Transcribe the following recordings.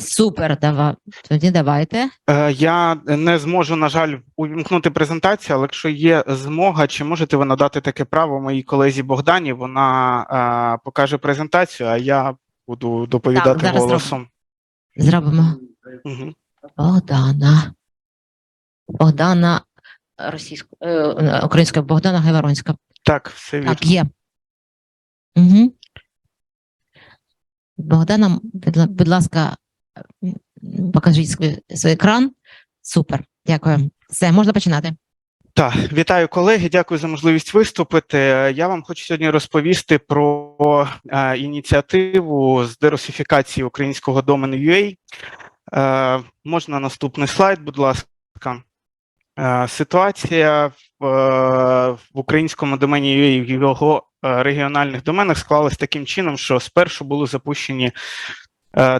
Супер, давай. Тоді давайте. Е, Я не зможу, на жаль, увімкнути презентацію, але якщо є змога, чи можете ви надати таке право моїй колезі Богдані? Вона е, покаже презентацію, а я буду доповідати зараз голосом. Зробимо Угу. Богдана. Богдана російською, е, українською Богдана Гайворонська. Так, все вірно. Так, є. Угу. Богдана, будь, ласка, покажіть свій, свій екран. Супер, дякую. Все, можна починати. Так, вітаю колеги. Дякую за можливість виступити. Я вам хочу сьогодні розповісти про е, ініціативу з дерусифікації українського домену UA. Е, можна наступний слайд, будь ласка. Е, ситуація в, е, в українському домені UA в його е, регіональних доменах склалась таким чином, що спершу були запущені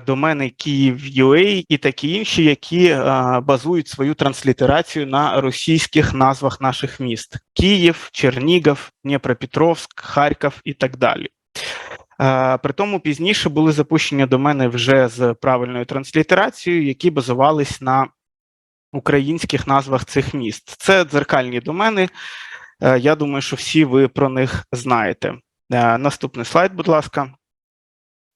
домени Київ.ua і такі інші, які е, базують свою транслітерацію на російських назвах наших міст: Київ, Чернігів, Дніпропетровськ, Харків і так далі. Е, При тому пізніше були запущені домени вже з правильною транслітерацією, які базувались на українських назвах цих міст. Це дзеркальні домени. Е, Я думаю, що всі ви про них знаєте. Е, Наступний слайд, будь ласка.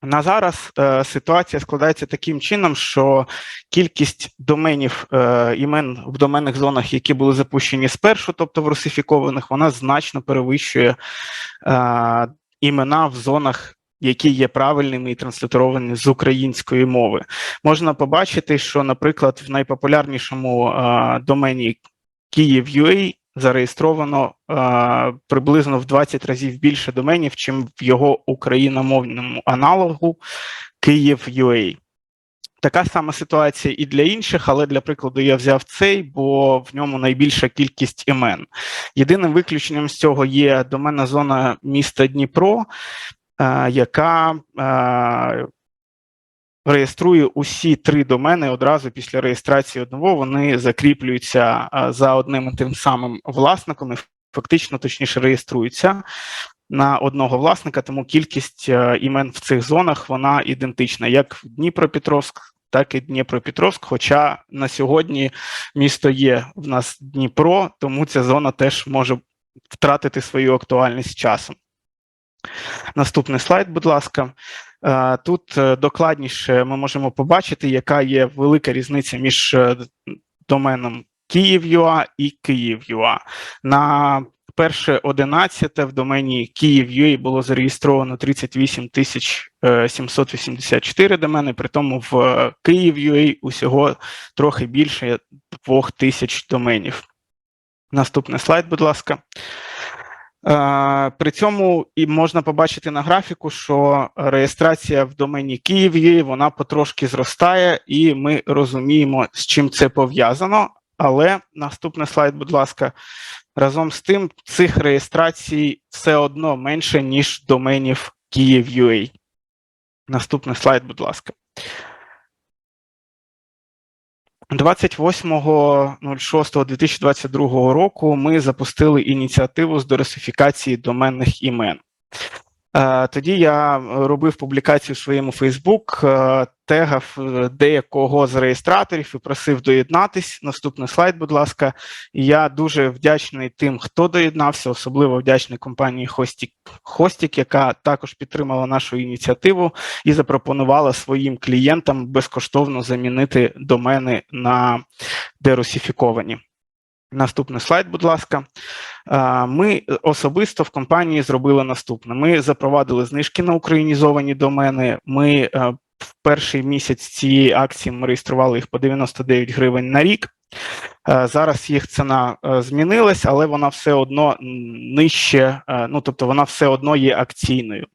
На зараз е, ситуація складається таким чином, що кількість доменів е, імен в доменних зонах, які були запущені спершу, тобто в русифікованих, вона значно перевищує е, імена в зонах, які є правильними і транслітеровані з української мови. Можна побачити, що, наприклад, в найпопулярнішому е, домені Київ.ua зареєстровано е, приблизно в 20 разів більше доменів, чим в його україномовному аналогу Київ.ua. Така сама ситуація і для інших, але для прикладу я взяв цей, бо в ньому найбільша кількість імен. Єдиним виключенням з цього є доменна зона міста Дніпро, е, яка е, реєструє усі три домени одразу після реєстрації одного. Вони закріплюються за одним і тим самим власником і фактично точніше реєструються на одного власника, тому кількість е, імен в цих зонах вона ідентична, як в Дніпропетровськ, так і Дніпропетровськ. Хоча на сьогодні місто є в нас Дніпро, тому ця зона теж може втратити свою актуальність часом. Наступний слайд, будь ласка. Е, Тут е, докладніше ми можемо побачити, яка є велика різниця між е, доменом Київ.ua і Київ.ua. На перше 11 в домені Київ.ua було зареєстровано 38 тисяч е, 784 домени, при тому в Київ.ua усього трохи більше 2 тисяч доменів. Наступний слайд, будь ласка. Е, При цьому і можна побачити на графіку, що реєстрація в домені Київ вона потрошки зростає, і ми розуміємо, з чим це пов'язано. Але наступний слайд, будь ласка, разом з тим, цих реєстрацій все одно менше, ніж доменів Київ.ua. Наступний слайд, будь ласка. 28.06.2022 року ми запустили ініціативу з дересифікації доменних імен. Е, Тоді я робив публікацію в своєму Фейсбук, е, тегав е, деякого з реєстраторів і просив доєднатись. Наступний слайд, будь ласка. Я дуже вдячний тим, хто доєднався, особливо вдячний компанії Hostik, Hostik, яка також підтримала нашу ініціативу і запропонувала своїм клієнтам безкоштовно замінити домени на дерусифіковані. Наступний слайд, будь ласка. Ми особисто в компанії зробили наступне: ми запровадили знижки на українізовані домени. Ми е, в перший місяць цієї акції ми реєстрували їх по 99 гривень на рік. Е, Зараз їх ціна е, змінилась, але вона все одно нижче, ну тобто вона все одно є акційною.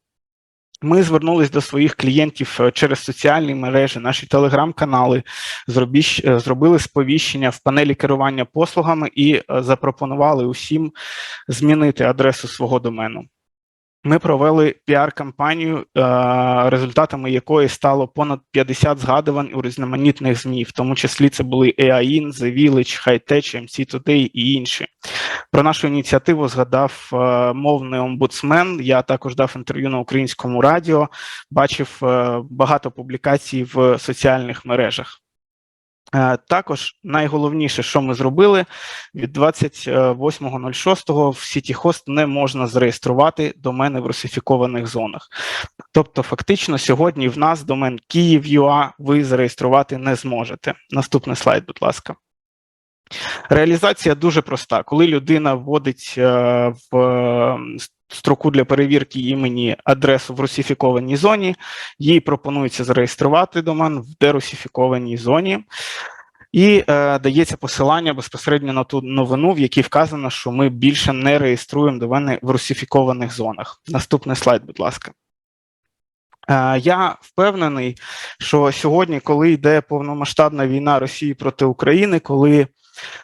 Ми звернулись до своїх клієнтів е, через соціальні мережі, наші телеграм-канали, е, зробили сповіщення в панелі керування послугами і е, запропонували усім змінити адресу свого домену. Ми провели піар-кампанію, е, результатами якої стало понад 50 згадувань у різноманітних ЗМІ, в тому числі це були EAIN, The Village, Hightech, MC Today і інші. Про нашу ініціативу згадав е, мовний омбудсмен. Я також дав інтерв'ю на українському радіо, бачив е, багато публікацій в соціальних мережах. Е, Також найголовніше, що ми зробили, від 28.06 в Сітіхост не можна зареєструвати домени в русифікованих зонах. Тобто, фактично, сьогодні в нас домен Київ.ua ви зареєструвати не зможете. Наступний слайд, будь ласка. Реалізація дуже проста. Коли людина вводить е, в е, строку для перевірки імені адресу в русифікованій зоні, їй пропонується зареєструвати домен в дерусифікованій зоні. І е, дається посилання безпосередньо на ту новину, в якій вказано, що ми більше не реєструємо домени в русифікованих зонах. Наступний слайд, будь ласка. Е, я впевнений, що сьогодні, коли йде повномасштабна війна Росії проти України, коли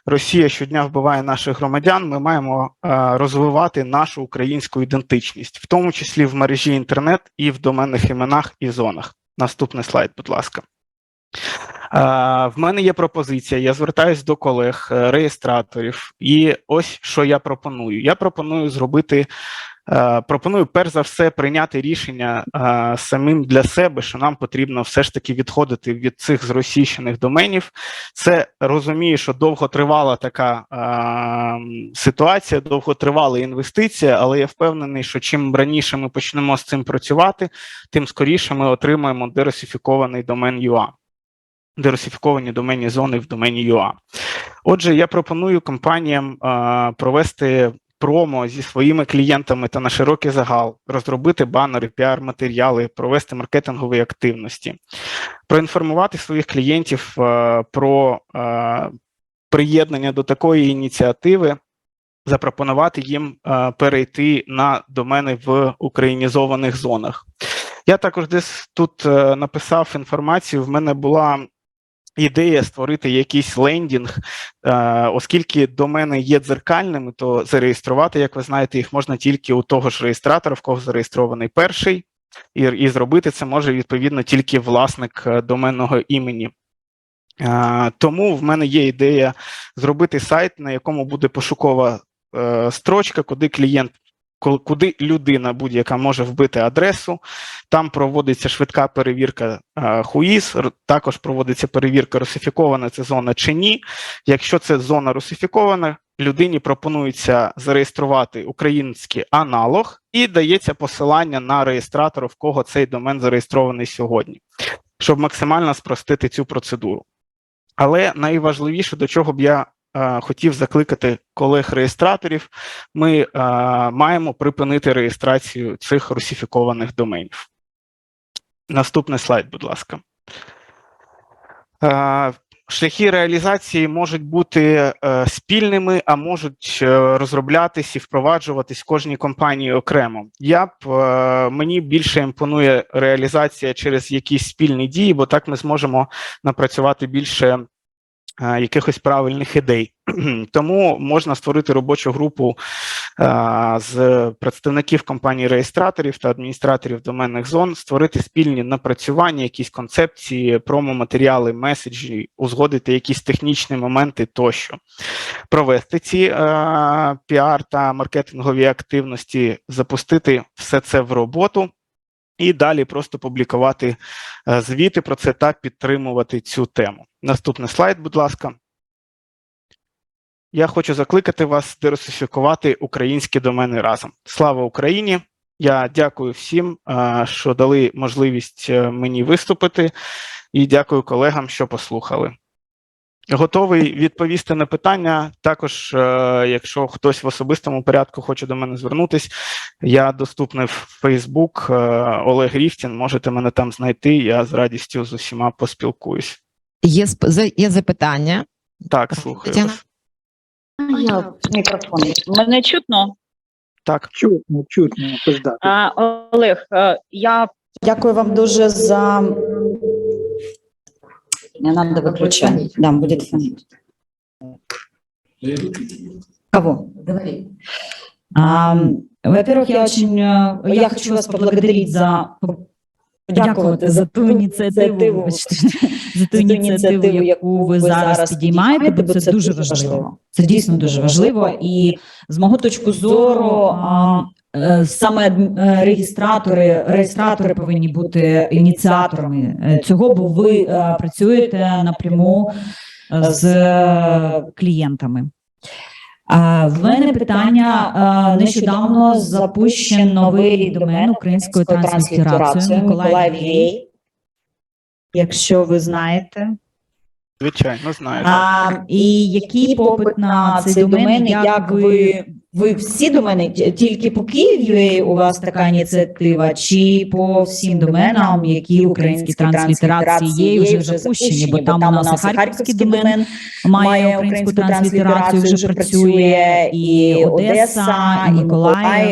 Росія щодня вбиває наших громадян, ми маємо е, розвивати нашу українську ідентичність, в тому числі в мережі інтернет і в доменних іменах і зонах. Наступний слайд, будь ласка. Е, В мене є пропозиція. Я звертаюсь до колег, е, реєстраторів, і ось що я пропоную. Я пропоную зробити. Е, Пропоную перш за все прийняти рішення е, самим для себе, що нам потрібно все ж таки відходити від цих зросійщених доменів. Це розумію, що довготривала така е, ситуація, довготривала інвестиція, але я впевнений, що чим раніше ми почнемо з цим працювати, тим скоріше ми отримаємо деросифікований домен UA деросифіковані доменні зони в домені UA. Отже, я пропоную компаніям е, провести промо зі своїми клієнтами та на широкий загал, розробити банери, піар-матеріали, провести маркетингові активності, проінформувати своїх клієнтів е, про е, приєднання до такої ініціативи. Запропонувати їм е, перейти на домени в українізованих зонах. Я також десь тут е, написав інформацію. В мене була ідея створити якийсь лендінг, е, оскільки домени є дзеркальними, то зареєструвати, як ви знаєте, їх можна тільки у того ж реєстратора, в кого зареєстрований перший, і, і зробити це може відповідно тільки власник е, доменного імені. Е, Тому в мене є ідея зробити сайт, на якому буде пошукова строчка, куди клієнт, куди людина будь-яка може вбити адресу. Там проводиться швидка перевірка е, ХУІС, також проводиться перевірка, русифікована це зона чи ні. Якщо це зона русифікована, людині пропонується зареєструвати український аналог і дається посилання на реєстратора, в кого цей домен зареєстрований сьогодні, щоб максимально спростити цю процедуру. Але найважливіше, до чого б я хотів закликати колег-реєстраторів, ми е, маємо припинити реєстрацію цих русифікованих доменів. Наступний слайд, будь ласка. Е, Шляхи реалізації можуть бути е, спільними, а можуть е, розроблятись і впроваджуватись кожній компанії окремо. Я б е, мені більше імпонує реалізація через якісь спільні дії, бо так ми зможемо напрацювати більше е, якихось правильних ідей. Тому можна створити робочу групу е, з представників компаній реєстраторів та адміністраторів доменних зон, створити спільні напрацювання, якісь концепції, промо-матеріали, меседжі, узгодити якісь технічні моменти тощо, провести ці е, піар та маркетингові активності, запустити все це в роботу. І далі просто публікувати е, звіти про це та підтримувати цю тему. Наступний слайд, будь ласка. Я хочу закликати вас дерусифікувати українські домени разом. Слава Україні! Я дякую всім, е, що дали можливість е, мені виступити, і дякую колегам, що послухали. Готовий відповісти на питання. Також, е, якщо хтось в особистому порядку хоче до мене звернутись, я доступний в Facebook Олег Ріфтін. Можете мене там знайти. Я з радістю з усіма поспілкуюсь. Є, сп- за- є запитання. Так, слухаю Тетяна? вас. Я мікрофон. Мене чутно. Так, Чутно, чутно, пизда. А, Олег, е, я Дякую вам дуже за... Не надо выключать. фонить. Да, будет фонить. Кого? А, во-первых, я очень, э, я хочу вас поблагодарить за подякувати за ту ініціативу, за ту ініціативу, яку ви зараз підіймаєте, бо це дуже важливо. Це дійсно дуже важливо. І з мого точки зору, е, саме е, реєстратори, реєстратори повинні бути ініціаторами е, цього, бо ви працюєте напряму з клієнтами. В мене питання нещодавно запущен новий домен української транслітерації Миколаїв. Якщо ви знаєте, Звичайно, знаю. а, і який попит на цей домен, як ви, ви всі домени, ті- тільки по Києві у вас така ініціатива, чи по всім доменам, які українські транслітерації є, вже запущені, бо там у нас і харківський домен має українську транслітерацію, вже працює, і Одеса, і Миколаїв.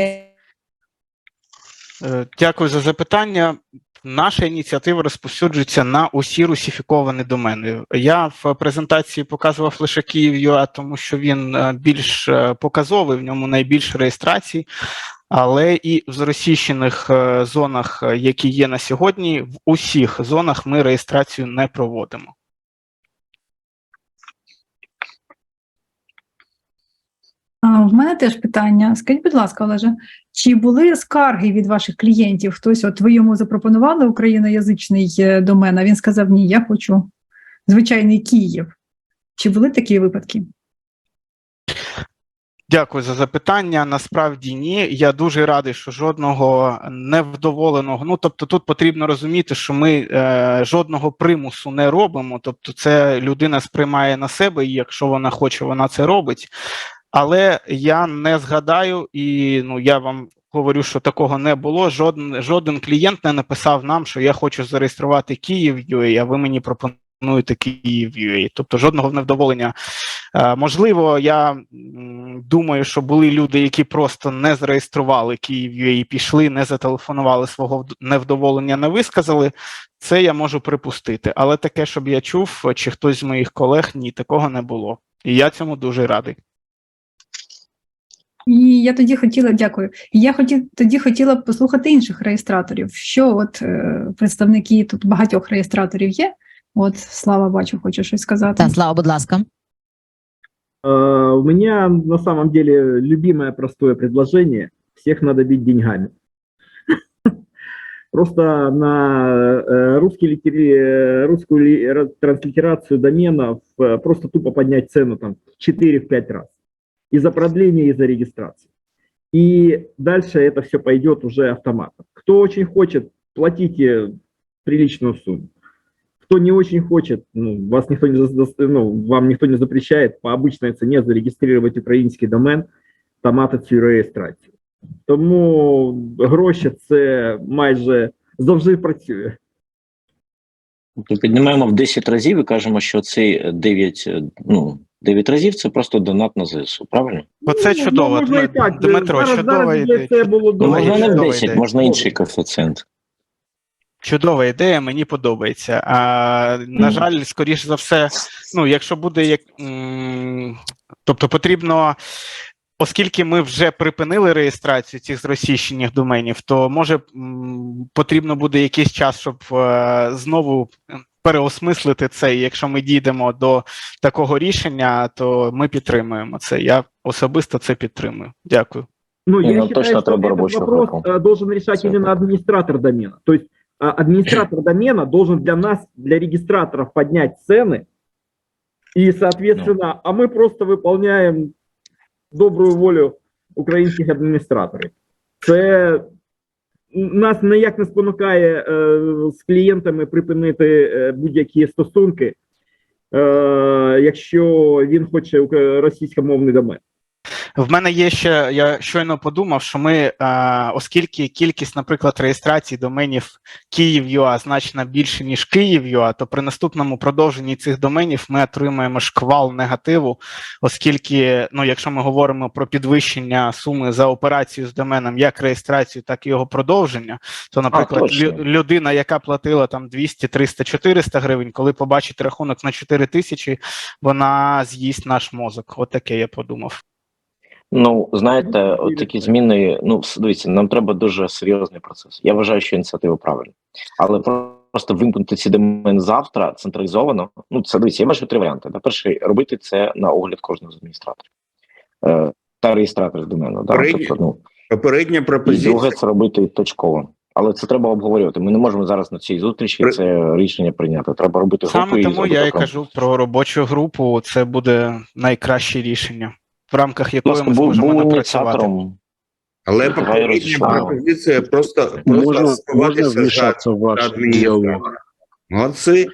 Е, Дякую за запитання. Наша ініціатива розповсюджується на усі русифіковані домени. Я в презентації показував лише Київ.ua, тому що він е, більш е, показовий, в ньому найбільше реєстрацій. Але і в зросійщених е, зонах, які є на сьогодні, в усіх зонах ми реєстрацію не проводимо. В мене теж питання. Скажіть, будь ласка, Олеже, чи були скарги від ваших клієнтів? Хтось, от ви йому запропонували україноязичний е, домен, а він сказав, ні, я хочу звичайний Київ. Чи були такі випадки? Дякую за запитання. Насправді ні. Я дуже радий, що жодного невдоволеного. Ну тобто, тут потрібно розуміти, що ми е, жодного примусу не робимо. Тобто, це людина сприймає на себе, і якщо вона хоче, вона це робить. Але я не згадаю, і ну я вам говорю, що такого не було. Жоден жоден клієнт не написав нам, що я хочу зареєструвати Київ UA, а ви мені пропонуєте Київ UA. Тобто жодного невдоволення. Е, Можливо, я думаю, що були люди, які просто не зареєстрували Київ UA пішли, не зателефонували свого невдоволення, не висказали. Це я можу припустити. Але таке, щоб я чув, чи хтось з моїх колег, ні, такого не було. І я цьому дуже радий. І я тоді хотіла, дякую. І я хоті, тоді хотіла б послухати інших реєстраторів. Що от е, представники тут багатьох реєстраторів є? От Слава бачу, хоче щось сказати. Та слава, будь ласка. Э, У меня на самом деле любимое простое предложение. Всех надо бить деньгами. Просто на э, русский литери- э, русскую ли- ра- транслитерацию доменов э, просто тупо поднять цену там в 4-5 раз. И за продление, и за регистрацию. И дальше это все пойдет уже автоматом. Кто очень хочет, платите приличную сумму. Кто не очень хочет, ну, вас никто не, за- за- ну, вам никто не запрещает по обычной цене зарегистрировать український домен та мати цю реєстрацію. Тому гроші це майже завжди працює. Тобто піднімаємо в 10 разів і кажемо, що цей 9, е, ну, 9 разів це просто донат на ЗСУ, правильно? Оце Ну, чудово. можна і так. Дмитро, Зараз- чудова зараз ідея. Це було Ну, можна не в чудова 10, ідея. можна інший коефіцієнт. Чудова ідея, мені подобається. А, на жаль, скоріш за все, ну, якщо буде як. м, Тобто потрібно, оскільки ми вже припинили реєстрацію цих зросійщених доменів, то може м, потрібно буде якийсь час, щоб е, знову переосмислити це. І якщо ми дійдемо до такого рішення, то ми підтримуємо це. Я особисто це підтримую. Дякую. Ну, Не, я ну, считаю, точно что треба этот робочу вопрос групу. э, должен решать Всё. именно администратор домена. То есть а, администратор домена должен для нас, для регистраторов поднять цены, и, соответственно, а мы просто выполняем добрую волю українських адміністраторів. Це нас ніяк не спонукає е, з клієнтами припинити е, будь-які стосунки, е, якщо він хоче російськомовний домен. В мене є ще, я щойно подумав, що ми, е, оскільки кількість, наприклад, реєстрацій доменів Київ.ua значно більше, ніж Київ.ua, то при наступному продовженні цих доменів ми отримаємо шквал негативу, оскільки, ну, якщо ми говоримо про підвищення суми за операцію з доменом, як реєстрацію, так і його продовження, то, наприклад, лю- людина, яка платила там 200, 300, 400 гривень, коли побачить рахунок на 4 тисячі, вона з'їсть наш мозок. От таке я подумав. Ну, знаєте, от такі зміни. Ну, дивіться, нам треба дуже серйозний процес. Я вважаю, що ініціатива правильна, але просто вимкнути ці домени завтра централізовано. Ну, це дивіться, я бачу три варіанти. На перший робити це на огляд кожного з адміністраторів е, та реєстраторів домену. Да? Тобто, ну, Попередня і друге це робити точково. Але це треба обговорювати. Ми не можемо зараз на цій зустрічі При- це рішення прийняти. Треба робити групу Саме тому зробити я і кажу про робочу групу. Це буде найкраще рішення, в рамках якої ми зможемо був напрацювати. Але попередня пропозиція просто, просто Можна, можна вмішатися в ваш діалог? Молодці.